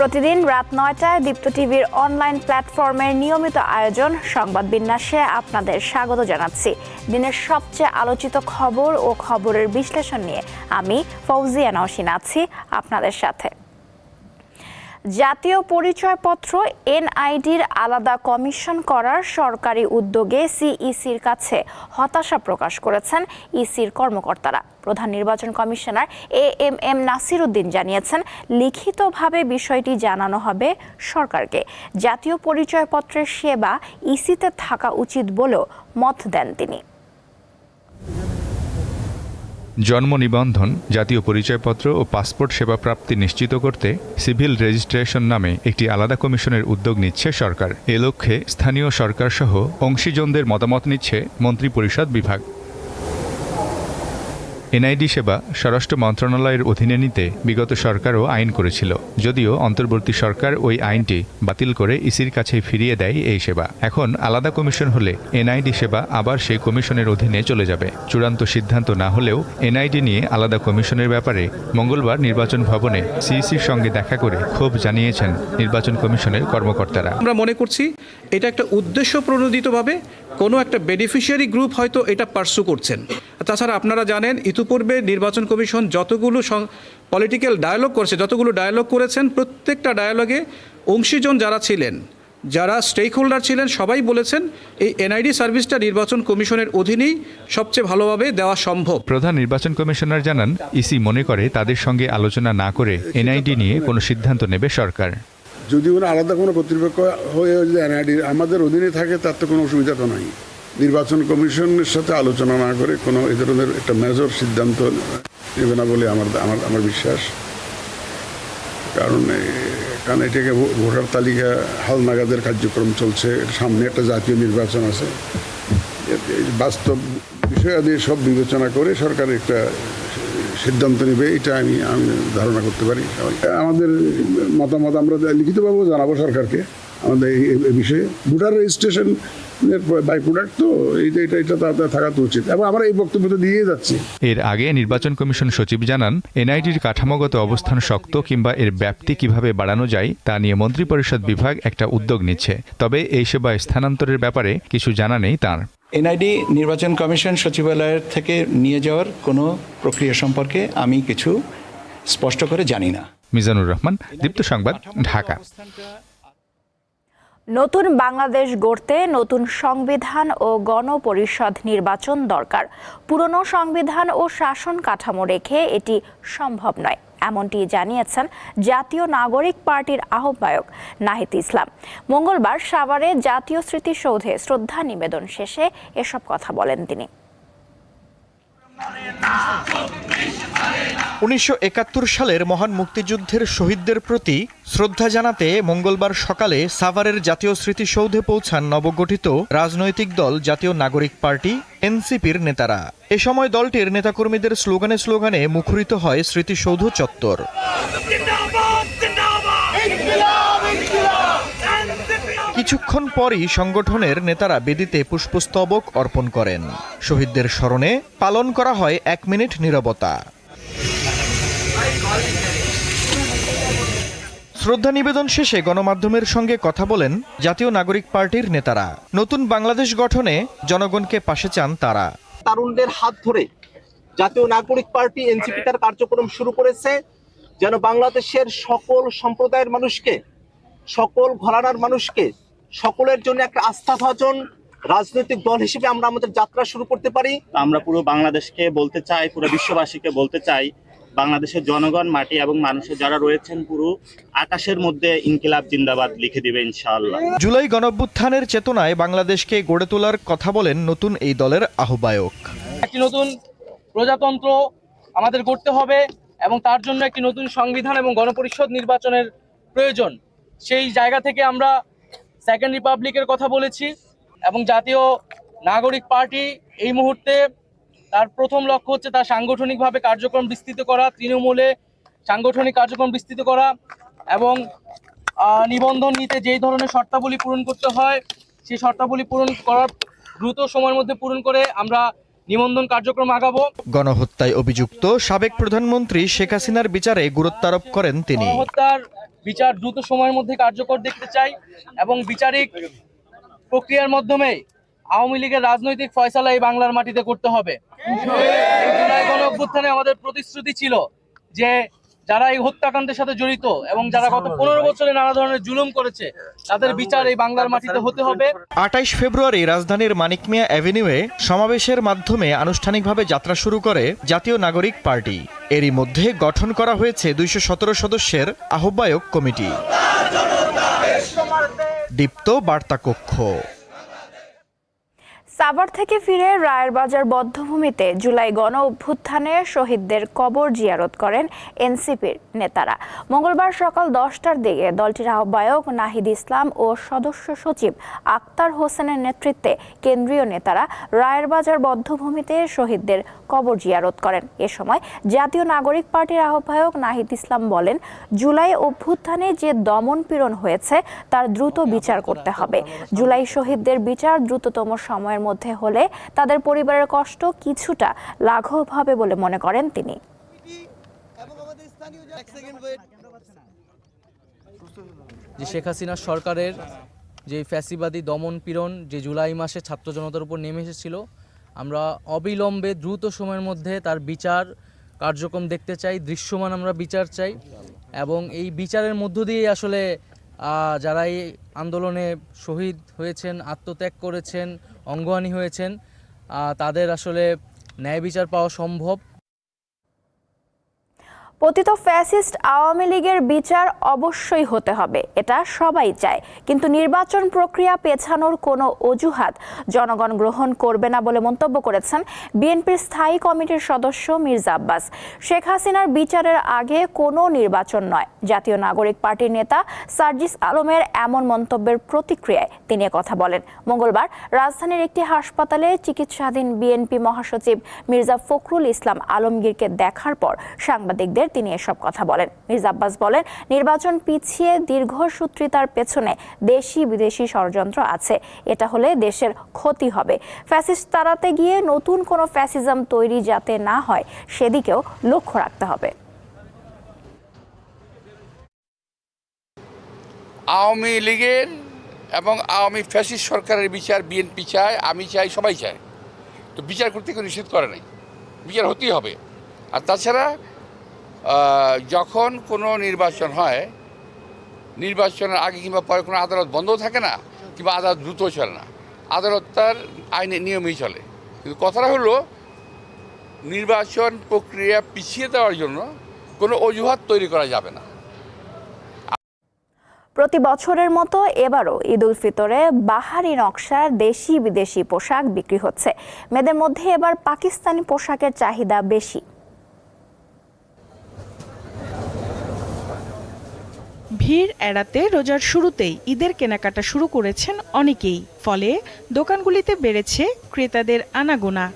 প্রতিদিন রাত নয়টায় দীপ্ত টিভির অনলাইন প্ল্যাটফর্মের নিয়মিত আয়োজন, সংবাদ বিন্যাসে আপনাদের স্বাগত জানাচ্ছি। দিনের সবচেয়ে আলোচিত খবর ও খবরের বিশ্লেষণ নিয়ে আমি ফৌজিয়া নওশিন আছি আপনাদের সাথে। জাতীয় পরিচয়পত্র এনআইডির আলাদা কমিশন করার সরকারি উদ্যোগে সিইসির কাছে হতাশা প্রকাশ করেছেন ইসির কর্মকর্তারা। প্রধান নির্বাচন commissioner A M M Nasir Uddin জানিয়েছেন, লিখিতভাবে বিষয়টি জানানো হবে সরকারকে। জাতীয় পরিচয়পত্রের সেবা ইসিতে থাকা উচিত বলেও মত দেন তিনি। জন্ম নিবন্ধন, জাতীয় পরিচয়পত্র ও পাসপোর্ট সেবা প্রাপ্তি নিশ্চিত করতে সিভিল রেজিস্ট্রেশন নামে একটি আলাদা কমিশনের উদ্যোগ নিচ্ছে সরকার। এ লক্ষ্যে স্থানীয় সরকারসহ অংশীজনদের মতামত নিচ্ছে মন্ত্রিপরিষদ বিভাগ। এনআইডি সেবা স্বরাষ্ট্র মন্ত্রণালয়ের অধীনে নিতে বিগত সরকারও আইন করেছিল, যদিও অন্তর্বর্তী সরকার ওই আইনটি বাতিল করে ইসির কাছে ফিরিয়ে দেয় এই সেবা। এখন আলাদা কমিশন হলে এনআইডি সেবা আবার সেই কমিশনের অধীনে চলে যাবে। চূড়ান্ত সিদ্ধান্ত না হলেও এনআইডি নিয়ে আলাদা কমিশনের ব্যাপারে মঙ্গলবার নির্বাচন ভবনে সিইসির সঙ্গে দেখা করে ক্ষোভ জানিয়েছেন নির্বাচন কমিশনের কর্মকর্তারা। আমরা মনে করছি এটা একটা উদ্দেশ্য প্রণোদিতভাবে কোনো একটা বেনিফিশিয়ারি গ্রুপ হয়তো এটা পার্সু করছেন। তাছাড়া আপনারা জানেন ইতিপূর্বে নির্বাচন কমিশন যতগুলো পলিটিক্যাল ডায়ালগ করেছে যতগুলো ডায়ালগ করেছেন প্রত্যেকটা ডায়ালগে অংশীজন যারা ছিলেন যারা স্টেক হোল্ডার ছিলেন সবাই বলেছেন এই এনআইডি সার্ভিসটা নির্বাচন কমিশনের অধীনেই সবচেয়ে ভালোভাবে দেওয়া সম্ভব। প্রধান নির্বাচন কমিশনার জানান ইসি মনে করে তাদের সঙ্গে আলোচনা না করে এনআইডি নিয়ে কোনো সিদ্ধান্ত নেবে সরকার। যদি ওরা আলাদা কোনো কর্তৃপক্ষ হয়ে যদি এনআইডি আমাদের অধীনে থাকে তার তো কোনো অসুবিধা তো নাই। নির্বাচন কমিশনের সাথে আলোচনা না করে কোনো এ ধরনের একটা মেজর সিদ্ধান্ত নেবে না বলে আমার আমার আমার বিশ্বাস। কারণ কারণ এটাকে ভোটার তালিকা হালনাগাদের কার্যক্রম চলছে সামনে একটা জাতীয় নির্বাচন আছে। বাস্তব বিষয়াদি সব বিবেচনা করে সরকার একটা সিদ্ধান্ত নেবে, এটা আমি আমি ধারণা করতে পারি। আমাদের মতামত আমরা লিখিতভাবেও জানাব সরকারকে। আমাদের এই বিষয়ে। ভোটার রেজিস্ট্রেশন বাই প্রোডাক্ট তো এইটা এটা এটা তাড়াতাড়ি থাকা তো উচিত। এবং আমরা এই বক্তব্য তো দিয়ে যাচ্ছি। এর আগে নির্বাচন কমিশন সচিব জানান এনআইডির কাঠামোগত অবস্থান শক্ত কিংবা এর ব্যাপ্তি কীভাবে বাড়ানো যায় তা নিয়ে মন্ত্রিপরিষদ বিভাগ একটা উদ্যোগ নিচ্ছে। তবে এই সেবা স্থানান্তরের ব্যাপারে কিছু জানা নেই তাঁর। এনআইডি নির্বাচন কমিশন সচিবালয়ের থেকে নিয়ে যাওয়ার কোনো প্রক্রিয়া সম্পর্কে আমি কিছু স্পষ্ট করে জানি না। মিজানুর রহমান দীপ্ত সংবাদ ঢাকা। নতুন বাংলাদেশ গড়তে নতুন সংবিধান ও গণপরিষদ নির্বাচন দরকার। পুরনো সংবিধান ও শাসন কাঠামো রেখে এটি সম্ভব নয়, এমনটি জানিয়েছেন জাতীয় নাগরিক পার্টির আহ্বায়ক নাহিদ ইসলাম। মঙ্গলবার সাভারে জাতীয় স্মৃতিসৌধে শ্রদ্ধা নিবেদন শেষে এসব কথা বলেন তিনি। উনিশশো একাত্তর সালের মহান মুক্তিযুদ্ধের শহীদদের প্রতি শ্রদ্ধা জানাতে মঙ্গলবার সকালে সাভারের জাতীয় স্মৃতিসৌধে পৌঁছান নবগঠিত রাজনৈতিক দল জাতীয় নাগরিক পার্টি, এনসিপির নেতারা। এ সময় দলটির নেতাকর্মীদের স্লোগানে স্লোগানে মুখরিত হয় স্মৃতিসৌধ চত্বর। কিছুক্ষণ পরই সংগঠনের নেতারা বেদিতে পুষ্পস্তবক অর্পণ করেন। শহীদদের স্মরণে পালন করা হয় এক মিনিট নীরবতা। শ্রদ্ধা নিবেদন শেষে গণমাধ্যমের সঙ্গে কথা বলেন জাতীয় নাগরিক পার্টির নেতারা। নতুন বাংলাদেশ গঠনে জনগণকে পাশে চান তারা। তারুণদের হাত ধরে জাতীয় নাগরিক পার্টি এনসিপি তার কার্যক্রম শুরু করেছে যেন বাংলাদেশের সকল সম্প্রদায়ের মানুষকে সকল ঘরানার মানুষকে সকলের জন্য একটা আস্থাভাজন রাজনৈতিক দল হিসেবে আমরা আমাদের যাত্রা শুরু করতে পারি। আমরা পুরো বাংলাদেশকে বলতে চাই পুরো বিশ্ববাসীকে বলতে চাই বাংলাদেশের জনগণ মাটি এবং মানুষের যারা রয়েছেন পুরো আকাশের মধ্যে ইনকিলাব জিন্দাবাদ লিখে দিবে ইনশাআল্লাহ। জুলাই গণঅভ্যুত্থানের চেতনায় বাংলাদেশকে গড়ে তোলার কথা বলেন নতুন এই দলের আহ্বায়ক। একটি নতুন প্রজাতন্ত্র আমাদের করতে হবে এবং তার জন্য একটি নতুন সংবিধান এবং গণপরিষদ নির্বাচনের প্রয়োজন। সেই জায়গা থেকে আমরা সেকেন্ড রিপাবলিকের কথা বলেছি এবং জাতীয় নাগরিক পার্টি এই মুহূর্তে তার প্রথম লক্ষ্য হচ্ছে তার সাংগঠনিকভাবে কার্যক্রম বিস্তৃত করা তৃণমূলে সাংগঠনিক কার্যক্রম বিস্তৃত করা এবং নিবন্ধন নিতে যেই ধরনের শর্তাবলী পূরণ করতে হয় সেই শর্তাবলী পূরণ করার দ্রুত সময়ের মধ্যে পূরণ করে আমরা নিবন্ধন কার্যক্রম আগাবো। গণহত্যায় অভিযুক্ত সাবেক প্রধানমন্ত্রী শেখ হাসিনার বিচারে গুরুত্বারোপ করেন তিনি। গণহত্যার বিচার দ্রুত সময়ের মধ্যে কার্যকর দেখতে চাই এবং বিচারিক প্রক্রিয়ার মাধ্যমে আওয়ামী লীগের রাজনৈতিক ফয়সালা এই বাংলার মাটিতে করতে হবে। এই অভ্যুত্থানে আমাদের প্রতিশ্রুতি ছিল যে যারা এই হত্যাকাণ্ডের সাথে জড়িত এবং যারা গত পনেরো বছরে নানা ধরনের জুলুম করেছে, তাদের বিচার এই বাংলার মাটিতে হতে হবে। আটাইশ ফেব্রুয়ারি রাজধানীর মানিক মিয়া অ্যাভিনিউয়ে সমাবেশের মাধ্যমে আনুষ্ঠানিকভাবে যাত্রা শুরু করে জাতীয় নাগরিক পার্টি। এরই মধ্যে গঠন করা হয়েছে দুইশো সতেরো সদস্যের আহ্বায়ক কমিটি। দীপ্ত বার্তা কক্ষ সাভার থেকে ফিরে রায়ের বাজার বদ্ধভূমিতে জুলাই গণ অভ্যুত্থানে শহীদদের কবর জিয়ারত করেন এনসিপির নেতারা। মঙ্গলবার সকাল দশটার দিকে দলটির আহ্বায়ক নাহিদ ইসলাম ও সদস্য সচিব আক্তার হোসেনের নেতৃত্বে কেন্দ্রীয় নেতারা রায়ের বাজার বদ্ধভূমিতে শহীদদের কবর জিয়ারত করেন। এ সময় জাতীয় নাগরিক পার্টির আহ্বায়ক নাহিদ ইসলাম বলেন, জুলাই অভ্যুত্থানে যে দমন পীড়ন হয়েছে, তার দ্রুত বিচার করতে হবে। জুলাই শহীদদের বিচার দ্রুততম সময়ের মধ্যে হলে তাদের পরিবারের কষ্ট কিছুটা লাঘব হবে বলে মনে করেন তিনি। যে শেখ হাসিনা সরকারের যে ফ্যাসিবাদী দমন পীড়ন যে জুলাই মাসে ছাত্র জনতার উপর নেমে এসেছিল আমরা অবিলম্বে দ্রুত সময়ের মধ্যে তার বিচার কার্যক্রম দেখতে চাই দৃশ্যমান আমরা বিচার চাই এবং এই বিচারের মধ্য দিয়েই আসলে আহ, যারা এই আন্দোলনে শহীদ হয়েছেন আত্মত্যাগ করেছেন অঙ্গহানি হয়েছেন তাদের আসলে ন্যায় বিচার পাওয়া সম্ভব। পতিত ফ্যাসিস্ট আওয়ামী লীগের বিচার অবশ্যই হতে হবে, এটা সবাই চায়। কিন্তু নির্বাচন প্রক্রিয়া পেছানোর কোনো অজুহাত জনগণ গ্রহণ করবে না বলে মন্তব্য করেছেন বিএনপির স্থায়ী কমিটির সদস্য মির্জা আব্বাস। শেখ হাসিনার বিচারের আগে কোনো নির্বাচন নয়। জাতীয় নাগরিক পার্টির নেতা সার্জিস আলমের এমন মন্তব্যের প্রতিক্রিয়ায় তিনি কথা বলেন। মঙ্গলবার রাজধানীর একটি হাসপাতালে চিকিৎসাধীন বিএনপি মহাসচিব মির্জা ফখরুল ইসলাম আলমগীরকে দেখার পর সাংবাদিকদের তিনি এসব কথা বলেন। মির্জা আব্বাস বলেন, নির্বাচন পিছিয়ে দীর্ঘসূত্রিতার পেছনে দেশি বিদেশি ষড়যন্ত্র আছে। এটা হলে দেশের ক্ষতি হবে। ফ্যাসিস্ট তাড়াতে গিয়ে নতুন কোনো ফ্যাসিজম তৈরি যাতে না হয়, সেদিকেও লক্ষ্য রাখতে হবে। আওয়ামী লীগের এবং আওয়ামী ফ্যাসিস্ট সরকারের বিচার, বিএনপি চায়, আমি চাই, সবাই চায়। তো বিচার করতে কেউ নিষেধ করে নাই। বিচার হতেই হবে। আর তাছাড়া যখন কোনো নির্বাচন হয়, নির্বাচনের আগে কিংবা পরে কোনো আদালত বন্ধও থাকে না, কিংবা আদালত দ্রুত চলে না। আদালত তার আইনের নিয়মেই চলে। কিন্তু কথাটা হলো, নির্বাচন প্রক্রিয়া পিছিয়ে দেওয়ার জন্য কোনো অজুহাত তৈরি করা যাবে না। প্রতি বছরের মতো এবারও ঈদ উল ফিতরে বাহারি নকশার দেশি বিদেশি পোশাক বিক্রি হচ্ছে। মেয়েদের মধ্যে এবার পাকিস্তানি পোশাকের চাহিদা বেশি। ভিড় এড়াতে রোজার শুরুতেই ঈদের কেনাকাটা শুরু করেছেন অনেকেই। ফলে দোকানগুলিতে বেড়েছে ক্রেতাদের আনাগোনা।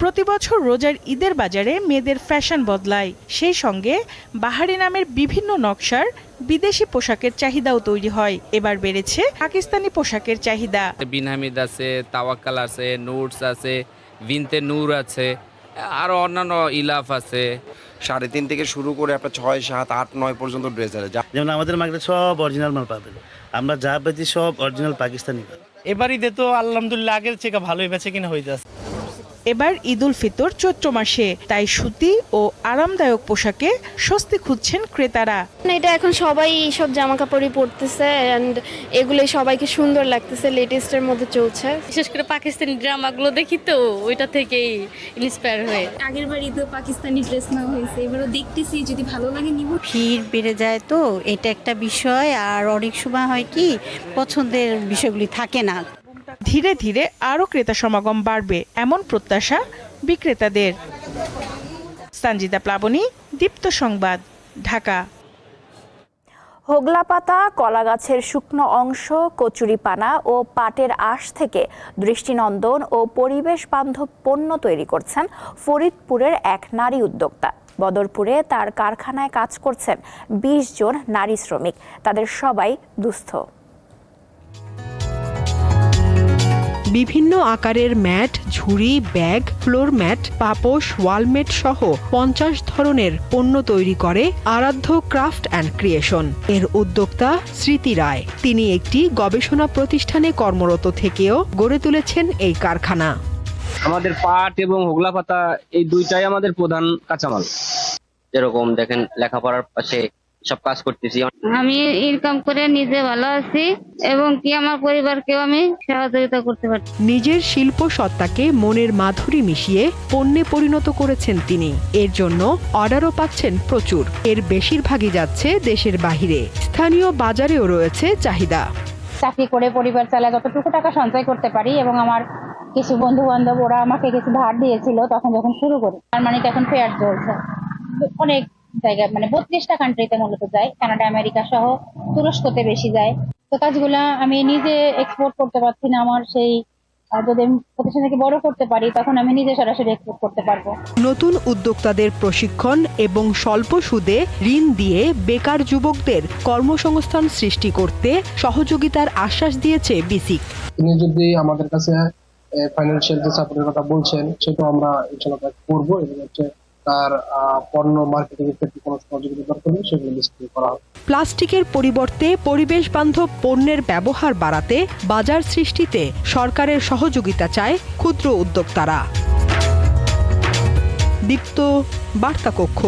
প্রতি বছর রোজার ঈদের বাজারে মেয়েদের ফ্যাশন বদলায়। সেই সঙ্গে বাহারি নামের বিভিন্ন নকশার বিদেশি পোশাকের চাহিদাও তৈরি হয়। এবার বেড়েছে পাকিস্তানি পোশাকের চাহিদা। বিন হামিদ আছে, তাওয়াক্কাল আছে নুটস আছে বিনতে নূর আছে, আরও অন্যান্য ইলাফ আছে। সাড়ে তিন থেকে শুরু করে আপনার ছয় সাত আট নয় পর্যন্ত ড্রেস আছে যা যেমন আমাদের মার্কেটে সব অরিজিনাল মাল পাবেন। আমরা যা পেয়েছি সব অরিজিনাল পাকিস্তানি এবারই এবার ঈদে তো আলহামদুলিল্লাহ আগের থেকে ভালোই বেছে কিনা হয়ে যাচ্ছে। এবার ঈদ উল ফিতর চৈত্র মাসে। তাই সুতি ও আরামদায়ক পোশাকে স্বস্তি খুঁজছেন ক্রেতারা। এটা এখন সবাই সব জামা কাপড়ই পরতেছে অ্যান্ড এগুলো সবাইকে সুন্দর লাগতেছে লেটেস্টের মধ্যে চলছে। বিশেষ করে পাকিস্তানি ড্রামাগুলো দেখি তো ওইটা থেকেই ইন্সপায়ার হয়ে। আগের বার ঈদে পাকিস্তানি ড্রেস নেওয়া হয়েছে এবারও দেখতেছি যদি ভালো লাগে নিব। ভিড় বেড়ে যায় তো এটা একটা বিষয় আর অনেক সময় হয় কি পছন্দের বিষয়গুলি থাকে না। ধীরে ধীরে আরও ক্রেতা সমাগম বাড়বে এমন প্রত্যাশা বিক্রেতাদের। সঞ্জিতা প্লাবনী, দীপ্ত সংবাদ, ঢাকা। হোগলা পাতা কলা গাছের শুকনো অংশ, কচুরিপানা ও পাটের আঁশ থেকে দৃষ্টিনন্দন ও পরিবেশ বান্ধব পণ্য তৈরি করছেন ফরিদপুরের এক নারী উদ্যোক্তা। বদরপুরে তার কারখানায় কাজ করছেন ২০ জন নারী শ্রমিক। তাদের সবাই দুস্থ। বিভিন্ন আকারের ম্যাট ঝুড়ি ব্যাগ ফ্লোর ম্যাট পাপোশ ওয়ালমেট সহ পঞ্চাশ ধরনের পণ্য তৈরি করে আরাধ্য ক্রাফট অ্যান্ড ক্রিয়েশন। এর উদ্যোক্তা স্মৃতি রায়। তিনি একটি গবেষণা প্রতিষ্ঠানে কর্মরত থেকেও গড়ে তুলেছেন এই কারখানা। আমাদের পাট এবং হোগলা পাতা এই দুইটাই আমাদের প্রধান কাঁচামাল। যেরকম দেখেন লেখাপড়ার পাশে সব কাজ করতেছি। আমি ইনকাম করে নিজে ভালো আছি এবং কি আমার পরিবারকেও আমি সহযোগিতা করতে পারছি। নিজের শিল্প সত্তাকে মনের মাধুরী মিশিয়ে পণ্যে পরিণত করেছেন তিনি। এর জন্য অর্ডারও পাচ্ছেন প্রচুর। এর বেশিরভাগই যাচ্ছে দেশের বাহিরে। স্থানীয় বাজারেও রয়েছে চাহিদা। চাকরি করে পরিবার চালা যতটুকু টাকা সঞ্চয় করতে পারি এবং আমার কিছু বন্ধু বান্ধব ওরা আমাকে কিছু ধার দিয়েছিল তখন যখন শুরু করি। জার্মানিতে এখন ফেয়ার চলছে। অনেক জায়গায় মানে বত্রিশটা কান্ট্রিতে মূলত যায় কানাডা আমেরিকা সহ তুরস্কতে বেশি যায়। তো কাজগুলা আমি নিজে এক্সপোর্ট করতে পারছি না আমার সেই যদি প্রতিষ্ঠানকে বড় করতে পারি তখন আমি নিজে সরাসরি এক্সপোর্ট করতে পারব। নতুন উদ্যোক্তাদের প্রশিক্ষণ এবং স্বল্প সুদে ঋণ দিয়ে বেকার যুবকদের কর্মসংস্থান সৃষ্টি করতে সহযোগিতার আশ্বাস দিয়েছে বিসিক। তিনি যদি আমাদের কাছে ফাইন্যান্সিয়াল যে সাপোর্টের কথা বলছেন সেটা আমরা করব এবং হচ্ছে তার পণ্য মার্কেটিং এর ক্ষেত্রে কোনো সহযোগিতা দরকার হলে সেগুলো নিশ্চিত করা হবে। প্লাস্টিকের পরিবর্তে পরিবেশ বান্ধব পণ্যের ব্যবহার বাড়াতে বাজার সৃষ্টিতে সরকারের সহযোগিতা চায় ক্ষুদ্র উদ্যোক্তারা। দীপ্ত বার্তা কক্ষ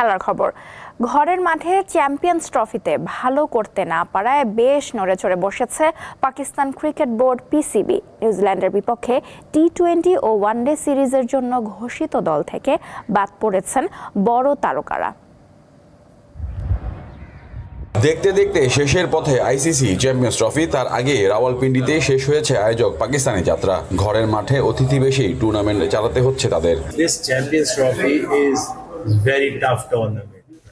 খেলার খবর। ঘরের মাঠে চ্যাম্পিয়ন্স ট্রফিতে ভালো করতে না পারায় বেশ নড়ে চড়ে বসেছে পাকিস্তান ক্রিকেট বোর্ড পিসিবি। নিউজিল্যান্ডের বিপক্ষে টি টোয়েন্টি ও ওয়ানডে সিরিজের জন্য ঘোষিত দল থেকে বাদ পড়েছেন বড় তারকারা। দেখতে দেখতে শেষের পথে আইসিসি চ্যাম্পিয়ন্স ট্রফি তার আগে রাওয়ালপিন্ডিতে শেষ হয়েছে আয়োজক পাকিস্তানি যাত্রা। ঘরের মাঠে অতিথি বেশি টুর্নামেন্ট চালাতে হচ্ছে তাদের। Is very tough tournament.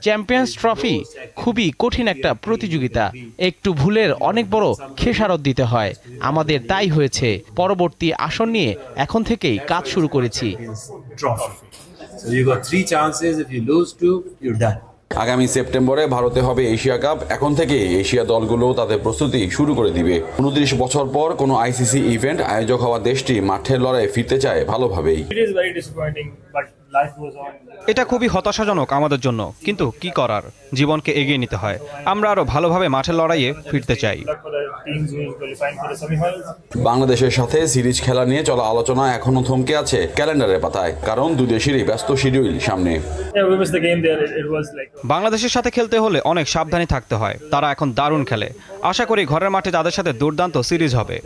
Champions trophy খুবই কঠিন একটা প্রতিযোগিতা। একটু ভুলের অনেক বড় খেসারত দিতে হয়। আমাদের তাই হয়েছে। পরবর্তী আসন নিয়ে এখন থেকেই কাজ শুরু করেছি। Trophy. So you got three chances. If you lose two, you're done. আগামী সেপ্টেম্বরে ভারতে হবে এশিয়া কাপ। এখন থেকে এশিয়া দলগুলো তাদের প্রস্তুতি শুরু করে দিবে। উনত্রিশ বছর পর কোনো আইসিসি ইভেন্ট আয়োজক হওয়া দেশটি মাঠের লড়াই ফিরতে চায় ভালোভাবেই। এটা খুবই হতাশাজনক আমাদের জন্য কিন্তু কি করার? জীবনকে এগিয়ে নিতে হয়। আমরা আরও ভালোভাবে মাঠের লড়াইয়ে ফিরতে চাই. বাংলাদেশের সাথে সিরিজ খেলা নিয়ে চলা আলোচনা এখনও থমকে আছে ক্যালেন্ডারের পাতায় কারণ দুই দেশেরই ব্যস্ত শিডিউল সামনে। বাংলাদেশের সাথে খেলতে হলে অনেক সাবধানী থাকতে হয়। তারা এখন দারুণ খেলে। আশা করি ঘরের মাঠে তাদের সাথে দুর্দান্ত সিরিজ হবে।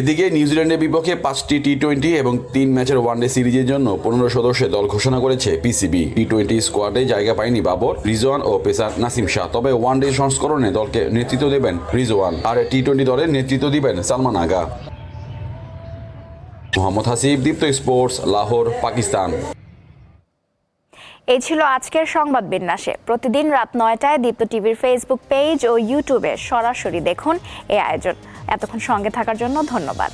এদিকে নিউজিল্যান্ডের বিপক্ষে পাঁচটি টি টোয়েন্টি এবং তিন ম্যাচের ওয়ানডে সিরিজের জন্য পনেরো সদস্যের দল ঘোষণা করেছে পিসিবি টি টোয়েন্টি স্কোয়াডে জায়গা পায়নি বাবর, রিজওয়ান ও পেসার নাসিম শাহ। তবে ওয়ানডে সংস্করণে দলকে নেতৃত্ব দেবেন রিজওয়ান। আর টি টোয়েন্টি দলের নেতৃত্ব দিবেন সালমান আগা। মোহাম্মদ হাসিব, দীপ্ত স্পোর্টস, লাহোর, পাকিস্তান। এই ছিল আজকের সংবাদ বিন্যাসে। প্রতিদিন রাত নয়টায় দীপ্ত টিভির ফেসবুক পেজ ও ইউটিউবে সরাসরি দেখুন এই আয়োজন। এতক্ষণ সঙ্গে থাকার জন্য ধন্যবাদ।